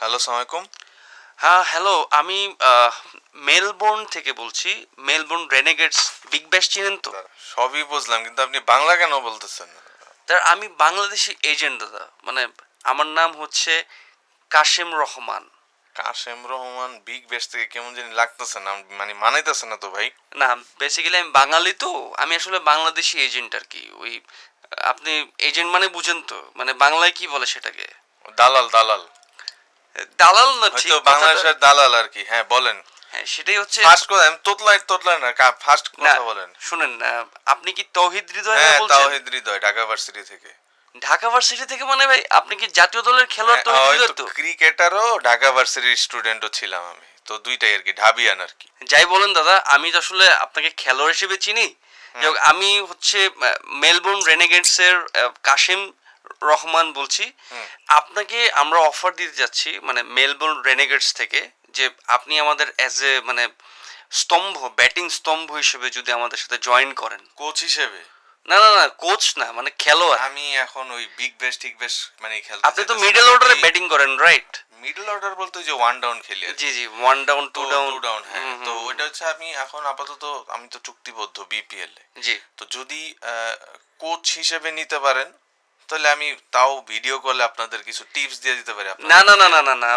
Hello সালামালাইকুম। হ্যাঁ hello আমি মেলবোর্ন থেকে বলছি। মেলবোর্ন রেনেগেটস বিগ ব্যাশ চিনেন তো? সবই বুঝলাম কিন্তু আপনি বাংলা কেন বলতেছেন? তার আমি বাংলাদেশি এজেন্ট দাদা। মানে আমার নাম হচ্ছে কাশেম রহমান। কাশেম রহমান বিগ বেস থেকে কেমন জানি লাগতেছে না মানে মানাইতেছে না তো ভাই। না বেসিক্যালি আমি বাঙালি তো আমি আসলে বাংলাদেশি এজেন্ট আর কি। ওই আপনি এজেন্ট মানে বুঝেন তো মানে বাংলায় কি বলে সেটাকে? দালাল দালাল। দালাল না ঠিক বাংলাদেশের দালাল আর কি হ্যাঁ বলেন। হ্যাঁ সেটাই হচ্ছে ফার্স্ট কথা আমি তোতলাই তোতলাই না ফার্স্ট কথা বলেন। শুনেন আপনি কি তৌহিদ হৃদয় হ্যাঁ তাওহিদ হৃদয় ঢাকা ভার্সিটি থেকে। ঢাকা ভার্সিটি থেকে মানে ভাই আপনি কি জাতীয় দলের খেলোয়াড় হ্যাঁ, তৌহিদ হৃদয় তো? ক্রিকেটারও ঢাকা ভার্সিটির স্টুডেন্টও ছিলাম আমি তো দুইটাই আর কি ঢাবিয়ান আর কি। যাই বলেন দাদা আমি তো আসলে আপনাকে খেলোয়াড় হিসেবে চিনি। আমি হচ্ছে মেলবোর্ন রেনেগেন্টস এর কাশিম রহমান বলছি। আপনাকে আমরা অফার দিতে যাচ্ছি মানে মেলবোর্ন রেনেগেটস থেকে যে আপনি আমাদের অ্যাজ এ মানে স্তম্ভ ব্যাটিং স্তম্ভ হিসেবে যদি আমাদের সাথে জয়েন করেন। কোচ হিসেবে? না না না কোচ না মানে খেলোয়াড়। আমি এখন ওই বিগ বেস ঠিক বেস মানে খেলতে আপনি তো মিডল অর্ডারে ব্যাটিং করেন রাইট মিডল অর্ডার বলতে যে ওয়ান ডাউন খেলি জি জি one down two two down two down হ্যাঁ। তো ওইটা হচ্ছে আমি এখন আপাতত আমি তো চুক্তিবদ্ধ বিপিএল এ। জি। তো যদি কোচ হিসেবে নিতে পারেন তাহলে আমি তাও ভিডিও কলে আপনাদের কিছু টিপস দিয়ে দিতে পারি না না না না না না।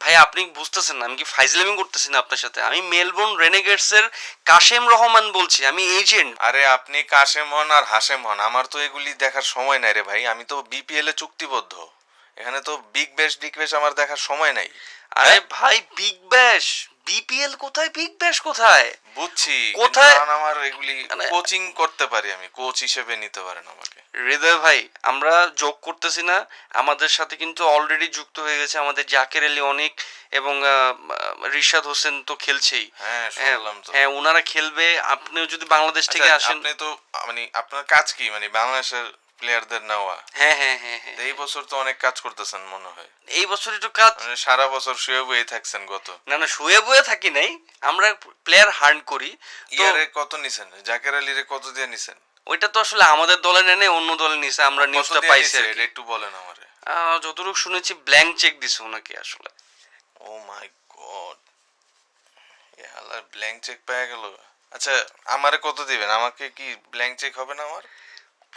ভাই আপনি বুঝতেছেন না আমি কি ফাইজলামি করতেছি না আপনার সাথে? আমি মেলবোর্ন রেনেগেটস এর কাশেম রহমান বলছি আমি এজেন্ট আরে আপনি কাশেম হন আর হাসেম হন আমার তো এগুলি দেখার সময় নাই রে ভাই আমি তো বিপিএল এ চুক্তিবদ্ধ। এখানে তো বিগ বেশ ডিগ বেশ আমার দেখার সময় নাই। আরে হ্যাঁ? ভাই বিগ ব্যাশ বিপিএল কোথায়? বিগ ব্যাশ কোথায়? বুঝছি কোথায়- আমার এগুলি মানে- কোচিং করতে পারি আমি কোচ হিসেবে নিতে পারেন আমাকে। হৃদয় ভাই আমরা যোগ করতেছি না আমাদের সাথে কিন্তু অলরেডি যুক্ত হয়ে গেছে আমাদের জাকের আলী অনেক এবং রিশাদ হোসেন তো খেলছেই। হ্যাঁ হ্যাঁ তো। হ্যাঁ ওনারা খেলবে আপনিও যদি বাংলাদেশ থেকে আচ্ছা, আসেন। আপনি তো মানে আপনার কাজ কি? মানে বাংলাদেশের প্লেয়ারদের নেওয়া। হ্যাঁ হ্যাঁ হ্যাঁ হ্যাঁ এই বছর তো অনেক কাজ করতেছেন মনে হয়। এই বছর একটু কাজ মানে সারা বছর শুয়ে বয়ে থাকছেন গত। না না শুয়ে বয়ে থাকি নাই। আমরা প্লেয়ার হার্ন করি। ইয়ারে কত নিছেন? জাকের আলীরে কত দিয়ে নিছেন? ওইটা তো আসলে আমাদের দলে নেই অন্য দলে নিছে আমরা নিউজটা পাইছি। এটা একটু বলেন আমারে। যতটুকু শুনেছি ব্ল্যাঙ্ক চেক দিছে ওনাকে আসলে। Oh my god. এ হালার ব্ল্যাঙ্ক চেক পেয়ে গেল। আচ্ছা আমারে কত দিবেন? আমাকে কি ব্ল্যাঙ্ক চেক হবে না আমার?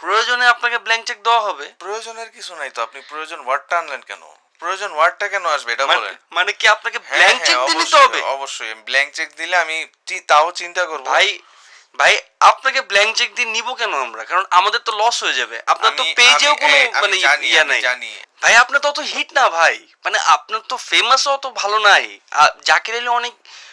প্রয়োজনে আপনাকে ব্ল্যাঙ্ক চেক দেওয়া হবে। প্রয়োজনের কিছু নাই তো আপনি প্রয়োজন ওয়ার্ডটা আনলেন কেন? প্রয়োজন ওয়ার্ডটা কেন আসবে এটা মানে- বলেন। মানে কি আপনাকে ব্ল্যাঙ্ক চেক অবশ্যই, হবে? অবশ্যই ব্ল্যাঙ্ক চেক দিলে আমি তাও চিন্তা করব। ভাই ভাই আপনাকে ব্ল্যাঙ্ক চেক দিয়ে নিব কেন আমরা? কারণ আমাদের তো লস হয়ে যাবে। আপনার তো পেজেও কোনো মানে ইয়া নাই। ভাই আপনার তো অত হিট না ভাই। মানে আপনার তো ফেমাস অত ভালো নাই। জাকির আলী অনেক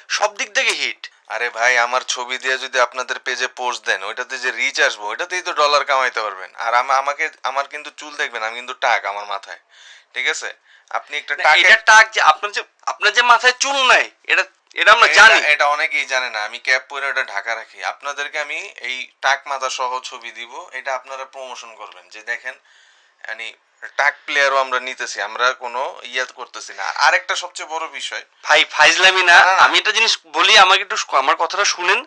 সব দিক থেকে হিট আরে ভাই আমার ছবি দিয়ে যদি আপনাদের পেজে পোস্ট দেন ওইটাতে যে রিচ আসব ওইটাতেই তো ডলার কামাইতে পারবেন। আর আমা- আমাকে আমার কিন্তু চুল দেখবেন আমি কিন্তু টাক আমার মাথায়। ঠিক আছে? আপনি একটা টাক এটা টাক যে আপনার যে আপনার যে মাথায় চুল নাই এটা এটা আমরা জানি। এটা অনেকেই জানে না আমি ক্যাপ পরে ওটা ঢাকা রাখি। আপনাদেরকে আমি এই টাক মাথা সহ ছবি দিব এটা আপনারা প্রমোশন করবেন। যে দেখেন মানে টাক প্লেয়ারও আমরা নিতেছি আমরা কোনো ইয়া করতেছি না। আর আরেকটা সবচেয়ে বড় বিষয় ভাই ফাইজলামি না। আমি একটা জিনিস বলি আমাকে একটু আমার কথাটা শুনেন।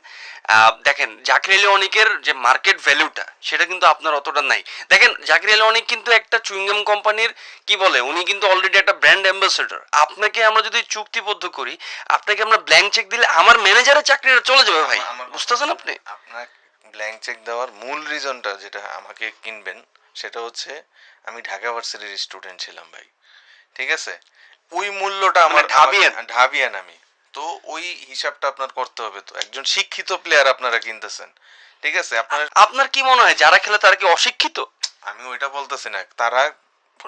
দেখেন জাকির আলী অনেকের যে মার্কেট ভ্যালুটা সেটা কিন্তু আপনার অতটা নাই। দেখেন জাকির আলী অনেক কিন্তু একটা চুইংগাম কোম্পানির কি বলে উনি কিন্তু অলরেডি একটা ব্র্যান্ড অ্যাম্বাসেডর আপনাকে আমরা যদি চুক্তিবদ্ধ করি আপনাকে আমরা ব্ল্যাঙ্ক চেক দিলে আমার ম্যানেজারের চাকরিটা চলে যাবে ভাই। বুঝতেছেন আপনি? আপনার ব্ল্যাঙ্ক চেক দেওয়ার মূল রিজনটা যেটা আমাকে কিনবেন সেটা হচ্ছে আমি ঢাকা ভার্সিটির স্টুডেন্ট ছিলাম ভাই। ঠিক আছে? ওই মূল্যটা আমার মানে ঢাবিয়ান? ঢাবিয়ান আমি। তো ওই হিসাবটা আপনার করতে হবে তো। একজন শিক্ষিত প্লেয়ার আপনারা কিনতেছেন। ঠিক আছে? আপনার আপনার কি মনে হয় যারা খেলে তারা কি অশিক্ষিত? আমি ওইটা বলতেছি না। তারা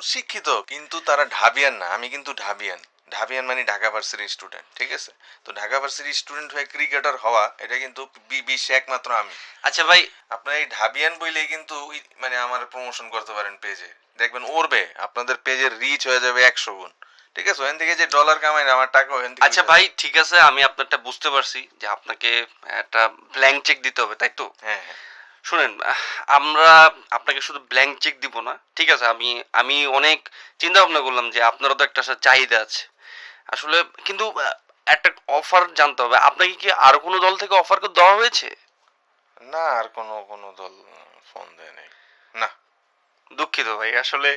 শিক্ষিত কিন্তু তারা ঢাবিয়ান না। আমি কিন্তু ঢাবিয়ান। ঢাবিয়ান মানে ঢাকা ভার্সিটির স্টুডেন্ট ঠিক আছে? তো ঢাকা ভার্সিটির স্টুডেন্ট হয়ে ক্রিকেটার হওয়া এটা কিন্তু বি- বিশ্বে একমাত্র আমি। আচ্ছা ভাই আপনার এই ঢাবিয়ান বইলেই কিন্তু মানে আমার প্রমোশন করতে পারেন পেজে দেখবেন ওরবে আপনাদের পেজের রিচ হয়ে যাবে একশো গুণ। ঠিক আছে? ওখান থেকে যে ডলার কামাই আমার টাকা ওখান থেকে আচ্ছা ভাই ঠিক আছে আমি আপনারটা বুঝতে পারছি যে আপনাকে একটা ব্ল্যাঙ্ক চেক দিতে হবে তাই তো? হ্যাঁ হ্যাঁ। শুনেন আমরা আপনাকে শুধু ব্ল্যাঙ্ক চেক দিব না ঠিক আছে? আমি আমি অনেক চিন্তা ভাবনা করলাম যে আপনারও তো একটা চাহিদা আছে। আসলে কিন্তু একটা অফার জানতে হবে। আপনাকে কি আর কোনো দল থেকে অফার দেওয়া হয়েছে? না আর কোনো কোনো দল ফোন দেয় নাই না। দুঃখিত ভাই আসলে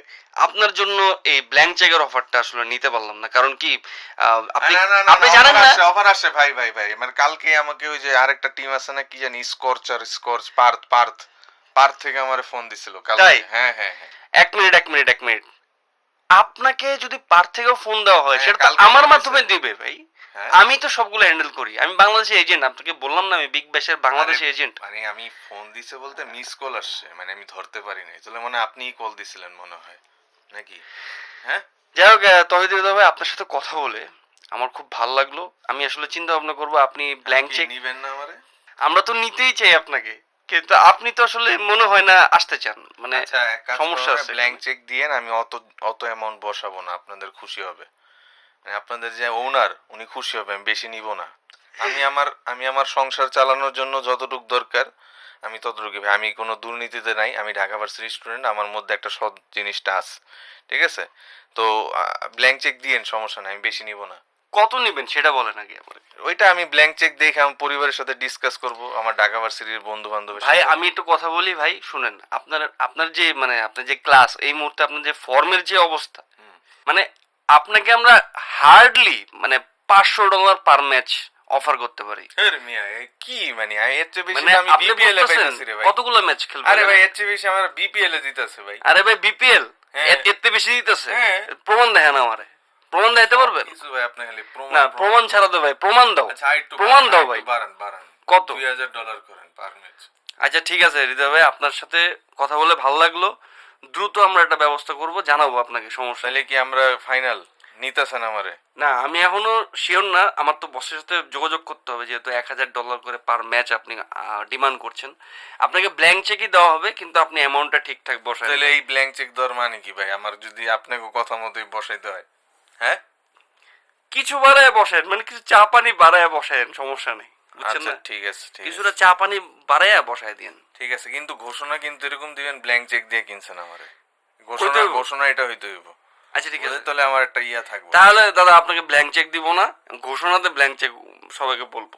আপনার জন্য এই ব্ল্যাঙ্ক চেকের অফারটা আসলে নিতে পারলাম না। কারণ কি আপনি আপনি জানেন না? offer আসছে, ভাই ভাই ভাই। মানে কালকে আমাকে ওই যে আরেকটা টিম আছে না কি জানি স্কর্চ আর স্কর্চ পার্থ পার্থ পার্থ থেকে আমার ফোন দিছিল কালকে। হ্যাঁ হ্যাঁ হ্যাঁ। এক মিনিট এক মিনিট এক মিনিট। আপনাকে যদি পার থেকেও ফোন দেওয়া হয় হ্যাঁ, সেটা তো আমার মাধ্যমে দিবে ভাই। হ্যাঁ। আমি তো সবগুলো হ্যান্ডেল করি। আমি বাংলাদেশের এজেন্ট আপনাকে বললাম না আমি বিগ ব্যাশের বাংলাদেশি আরে, এজেন্ট মানে আমি ফোন দিছে বলতে মিস কল আসছে মানে আমি ধরতে পারি নাই। তাহলে মানে আপনিই কল দিছিলেন মনে হয় নাকি? হ্যাঁ? যাই হোক তহিদ ভাই আপনার সাথে কথা বলে আমার খুব ভালো লাগল। আমি আসলে চিন্তা ভাবনা করব আপনি ব্ল্যাঙ্ক চেক নিবেন না আমারে? আমরা তো নিতেই চাই আপনাকে। কিন্তু আপনি তো আসলে মনে হয় না আসতে চান। মানে আচ্ছা সমস্যা আছে ব্ল্যাঙ্ক চেক দিয়েন আমি অত অত অ্যামাউন্ট বসাবো না আপনাদের খুশি হবে। মানে আপনাদের যে ওনার উনি খুশি হবে আমি বেশি নিব না। আমি আমার আমি আমার সংসার চালানোর জন্য যতটুকু দরকার আমি ততটুকু আমি কোনো দুর্নীতিতে নাই আমি ঢাকা ভার্সিটি স্টুডেন্ট আমার মধ্যে একটা সৎ জিনিসটা আছে। ঠিক আছে? তো ব্ল্যাঙ্ক চেক দিয়েন সমস্যা নাই আমি বেশি নিব না। কত নেবেন সেটা বলেন আগে আমার ওইটা আমি ব্ল্যাঙ্ক চেক দেখে আমার পরিবারের সাথে ডিসকাস করব আমার ঢাকা ভার্সিটির বন্ধু বান্ধবের ভাই আমি একটু কথা বলি ভাই শুনেন আপনার আপনার যে মানে আপনার যে ক্লাস এই মুহূর্তে আপনার যে ফর্মের যে অবস্থা মানে আপনাকে আমরা হার্ডলি মানে পাঁচশো ডলার পার ম্যাচ অফার করতে পারি। আরে মিয়া এ কি মানে এর চেয়ে বেশি মানে আমি বিপিএল এ পাইতাছি রে ভাই। কতগুলো ম্যাচ খেলবেন? আরে ভাই এর চেয়ে বেশি আমার বিপিএল এ দিতেছে ভাই। আরে ভাই বিপিএল হ্যাঁ। এর থেকে বেশি দিতেছে? হ্যাঁ। প্রমাণ দেখেন আমারে। প্রমাণ দেখাতে পারবেন? কিছু ভাই আপনি খালি প্রমাণ না প্রমাণ। ছাড়া তো ভাই প্রমাণ দাও। আচ্ছা প্রমাণ দাও ভাই। বাড়ান বাড়ান। কত? দুই হাজার ডলার করেন পার ম্যাচ আচ্ছা ঠিক আছে হৃদয় ভাই আপনার সাথে কথা বলে ভালো লাগল। দ্রুত আমরা একটা ব্যবস্থা করব জানাব আপনাকে সমস্যা। নেই। কি আমরা ফাইনাল নিতেছেন আমারে? না আমি এখনও শিওর না আমার তো বসের সাথে যোগাযোগ করতে হবে যেহেতু এক হাজার ডলার করে পার ম্যাচ আপনি ডিমান্ড করছেন। আপনাকে ব্ল্যাঙ্ক চেকই দেওয়া হবে কিন্তু আপনি অ্যামাউন্টটা ঠিকঠাক বসায় তাহলে এই ব্ল্যাঙ্ক চেক দেওয়ার মানে কি ভাই? আমার যদি আপনাকে কথা মতোই বসাইতে হয়। হ্যাঁ? কিছু বাড়ায় বসেন মানে কিছু চা পানি বাড়ায় বসেন সমস্যা নেই বুঝছেন আচ্ছা না? ঠিক আছে ঠিক কিছুটা চা পানি বাড়ায় বসায় দিন ঠিক আছে কিন্তু ঘোষণা কিন্তু এরকম দিবেন ব্ল্যাঙ্ক চেক দিয়ে কিনছেন আমারে। ঘোষণা ঘোষণা এটা হইতে হইব। আচ্ছা ঠিক আছে। তাহলে আমার একটা ইয়া থাকবে। তাহলে দাদা আপনাকে ব্ল্যাঙ্ক চেক দিব না ঘোষণাতে ব্ল্যাঙ্ক চেক সবাইকে বলব।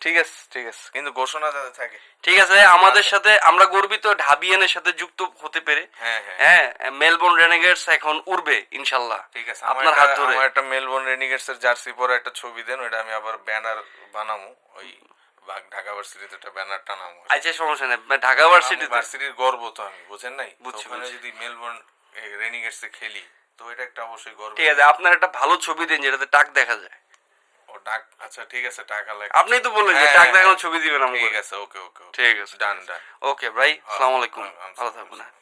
ঠিক আছে ঠিক আছে। কিন্তু ঘোষণা যাতে থাকে। ঠিক আছে আমাদের সাথে আমরা গর্বিত ঢাবিয়ানের সাথে যুক্ত হতে পেরে। হ্যাঁ হ্যাঁ। হ্যাঁ মেলবোর্ন রেনেগেটস এখন উড়বে ইনশাল্লাহ। ঠিক আছে আপনার হাত ধরে। আমার একটা মেলবোর্ন রেনিগেটস এর জার্সি পরে একটা ছবি দেন ওটা আমি আবার ব্যানার বানামু ওই ঢাকা ভার্সিটিতে একটা ব্যানার আচ্ছা সমস্যা নেই ঢাকা ভার্সিটির গর্ব তো আমি বুঝেন নাই? ওখানে যদি মেলবোর্ন রেনিগেটস এ খেলি তো এটা একটা অবশ্যই গর্ব। ঠিক আছে আপনার একটা ভালো ছবি দিন যেটাতে টাক দেখা যায়। ডাক আচ্ছা ঠিক আছে টাকা লাগে আপনি তো বললেন যে হ্যাঁ, টাক হ্যাঁ, ছবি দিবেন আমাকে। ঠিক আছে ওকে ওকে ঠিক আছে ডান ডান। ওকে ভাই আসসালামু আলাইকুম। হ্যাঁ, হ্যাঁ, ভালো থাকবেন হ্যাঁ।